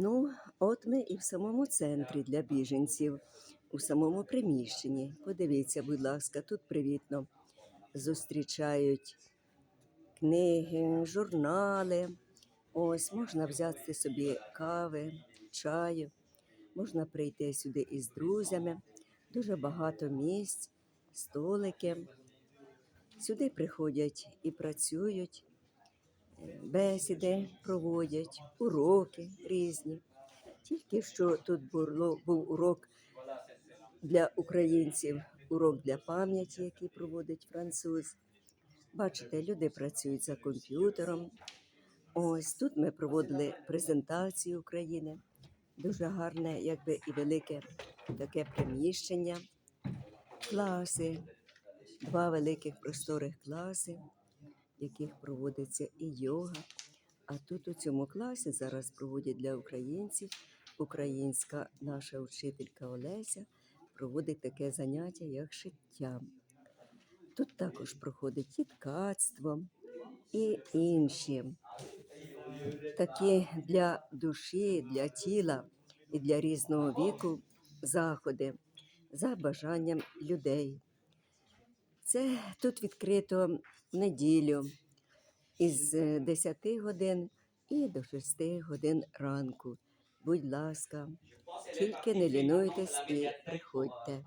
Ну, от ми і в самому центрі для біженців, у самому приміщенні. Подивіться, будь ласка, тут привітно зустрічають книги, журнали. Ось можна взяти собі кави, чаю, можна прийти сюди із друзями. Дуже багато місць, столики. Сюди приходять і працюють, бесіди проводять, уроки різні. Тільки що тут було, був урок для українців, урок для пам'яті, який проводить француз. Бачите, люди працюють за комп'ютером. Ось тут ми проводили презентацію України. Дуже гарне, якби і велике таке приміщення, класи, два великих просторих класи, в яких проводиться і йога. А тут у цьому класі зараз проводять для українців українська наша учителька Олеся проводить таке заняття, як шиття. Тут також проходить і ткацтво, і інші такі для душі, для тіла і для різного віку заходи за бажанням людей. Це тут відкрито в неділю із е, 10 годин і до 6 годин ранку. Будь ласка, тільки не лінуйтесь і приходьте.